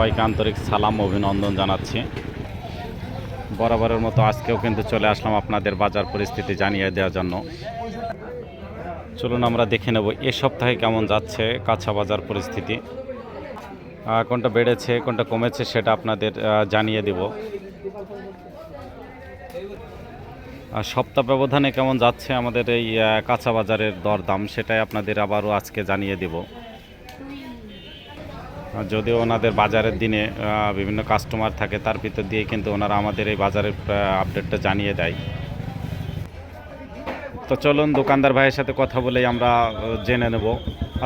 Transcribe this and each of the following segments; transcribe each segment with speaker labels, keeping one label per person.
Speaker 1: সবাইকে আন্তরিক সালাম, অভিনন্দন জানাচ্ছি। বরাবরের মতো আজকেও কিন্তু চলে আসলাম আপনাদের বাজার পরিস্থিতি জানিয়ে দেওয়ার জন্য। চলুন আমরা দেখে নেব, এ সপ্তাহে কেমন যাচ্ছে কাঁচা বাজার পরিস্থিতি। কোনটা বেড়েছে, কোনটা কমেছে সেটা আপনাদের জানিয়ে দেব। সপ্তাহ ব্যবধানে কেমন যাচ্ছে আমাদের এই কাঁচা বাজারের দরদাম সেটাই আপনাদের আবারও আজকে জানিয়ে দেব। যদিও ওনাদের বাজারের দিনে বিভিন্ন কাস্টমার থাকে, তার ভিতর দিয়ে কিন্তু ওনারা আমাদের এই বাজারের আপডেটটা জানিয়ে দেয়। তো চলুন দোকানদার ভাইয়ের সাথে কথা বলেই আমরা জেনে নেব।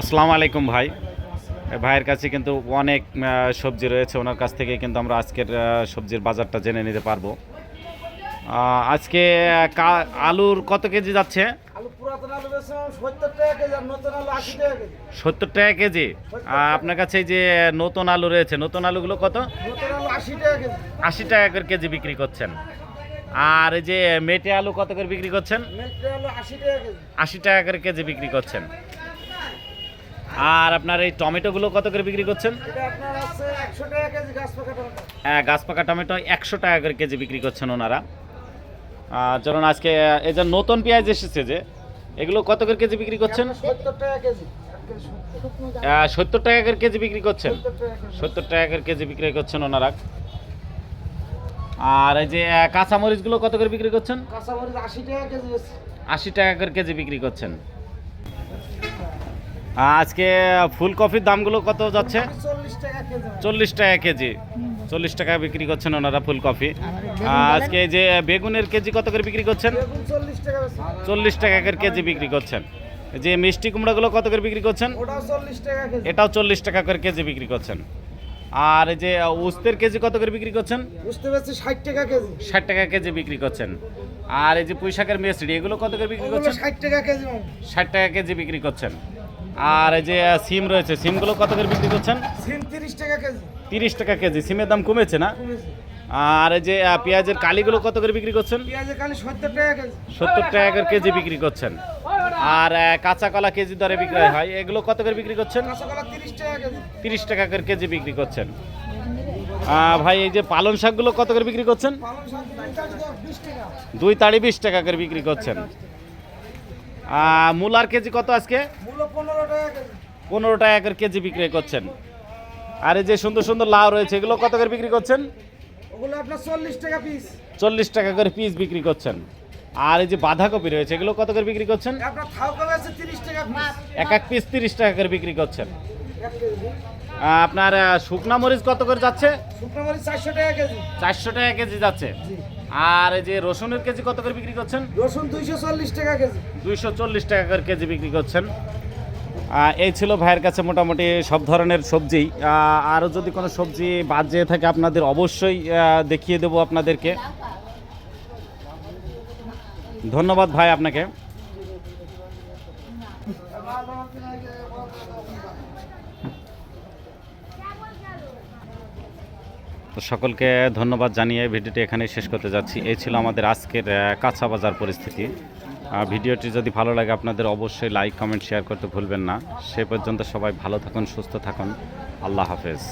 Speaker 1: আসসালামু আলাইকুম ভাই। ভাইয়ের কাছে কিন্তু অনেক সবজি রয়েছে, ওনার কাছ থেকে কিন্তু আমরা আজকের সবজির বাজারটা জেনে নিতে পারব। আজকে আলুর কত কেজি যাচ্ছে?
Speaker 2: সত্তর টাকা কেজি?
Speaker 1: আপনার কাছে যে নতুন আলু রয়েছে, নতুন আলুগুলো কত?
Speaker 2: আশি টাকা
Speaker 1: করে কেজি বিক্রি করছেন। আর এই যে মেটে আলু কত করে বিক্রি করছেন?
Speaker 2: আশি টাকা
Speaker 1: করে কেজি বিক্রি করছেন। আর আপনার এই টমেটোগুলো কত করে বিক্রি করছেন? হ্যাঁ গাছ পাকা টমেটো একশো টাকা করে কেজি বিক্রি করছেন ওনারা। আর যেমন আজকে, এই যে নতুন পেঁয়াজ এসেছে যে এগুলো কত করে কেজি বিক্রি করছেন?
Speaker 2: সত্তর টাকা
Speaker 1: করে কেজি বিক্রি করছেন?
Speaker 2: সত্তর টাকা
Speaker 1: করে কেজি বিক্রি করছেন ওনারা। আর এই যে কাঁচামরিচগুলো কত করে বিক্রি করছেন?
Speaker 2: আশি টাকা
Speaker 1: করে কেজি বিক্রি করছেন। আজকে ফুলকপির দামগুলো কত যাচ্ছে?
Speaker 2: চল্লিশ টাকা কেজি।
Speaker 1: চল্লিশ টাকা বিক্রি করছেন ওনারা ফুলকপি। আজকে যে বেগুনের কেজি কত করে বিক্রি করছেন?
Speaker 2: চল্লিশ টাকা
Speaker 1: করে কেজি বিক্রি করছেন। যে মিষ্টি কুমড়াগুলো কত করে বিক্রি করছেন?
Speaker 2: চল্লিশ টাকা
Speaker 1: এটাও চল্লিশ টাকা করে কেজি বিক্রি করছেন। আর এই যে উস্তের কেজি কত করে বিক্রি করছেন?
Speaker 2: ষাট টাকা কেজি।
Speaker 1: ষাট টাকা কেজি বিক্রি করছেন। আর এই যে পুঁইশাকের মেসড়ি এগুলো কত করে বিক্রি করছেন?
Speaker 2: ষাট টাকা কেজি
Speaker 1: ষাট টাকা কেজি বিক্রি করছেন। আর এই যে সিম রয়েছে সিমগুলো কত করে বিক্রি করছেন?
Speaker 2: সিম তিরিশ টাকা কেজি।
Speaker 1: তিরিশ টাকা কেজি। সিমের দাম কমেছে না? আর এই যে পেঁয়াজের কালিগুলো কত করে বিক্রি করছেন?
Speaker 2: পেঁয়াজের কালি সত্তর টাকা কেজি।
Speaker 1: সত্তর টাকা করে কেজি বিক্রি করছেন। আর কাঁচা কলা কেজি দরে বিক্রি হয়। এগুলো কত করে বিক্রি করছেন?
Speaker 2: তিরিশ টাকা
Speaker 1: করে কেজি বিক্রি করছেন। ভাই এই যে পালং শাকগুলো কত করে বিক্রি করছেন?
Speaker 2: দুই
Speaker 1: তাড়ি বিশ টাকা। করে বিক্রি করছেন। মূলার কেজি কত আজকে?
Speaker 2: পনেরো টাকা
Speaker 1: করে কেজি বিক্রি করছেন। আর এই যে সুন্দর সুন্দর লাউ রয়েছে এগুলো কত করে বিক্রি করছেন?
Speaker 2: ওগুলো আপনার চল্লিশ টাকা পিস
Speaker 1: চল্লিশ টাকা করে পিস বিক্রি করছেন। আর এই যে বাঁধাকপি রয়েছে এগুলো কত করে বিক্রি করছেন?
Speaker 2: আপনার থাও কবে আছে তিরিশ টাকা পিস
Speaker 1: এক এক পিস তিরিশ টাকা করে বিক্রি করছেন। আপনার শুকনা মরিচ কত করে যাচ্ছে?
Speaker 2: শুকনো মরিচ চারশো টাকা কেজি।
Speaker 1: চারশো টাকা কেজি যাচ্ছে। আর এই যে রসুনের কেজি কত করে বিক্রি করছেন?
Speaker 2: রসুন দুইশো চল্লিশ টাকা কেজি।
Speaker 1: দুইশো চল্লিশ টাকা করে কেজি বিক্রি করছেন। এই ছিল ভাইয়ের কাছে মোটামুটি সব ধরনের সবজি। আরও যদি কোনো সবজি বাদ যেয়ে থাকে আপনাদের অবশ্যই দেখিয়ে দেবো আপনাদেরকে। ধন্যবাদ ভাই আপনাকে। তো সকলকে ধন্যবাদ জানিয়ে ভিডিওটি এখানেই শেষ করতে যাচ্ছি। এই ছিল আমাদের আজকের কাঁচা বাজার পরিস্থিতি। ভিডিওটি যদি ভালো লাগে আপনাদের অবশ্যই লাইক কমেন্ট শেয়ার করতে ভুলবেন না। সে পর্যন্ত সবাই ভালো থাকুন, সুস্থ থাকুন। আল্লাহ হাফেজ।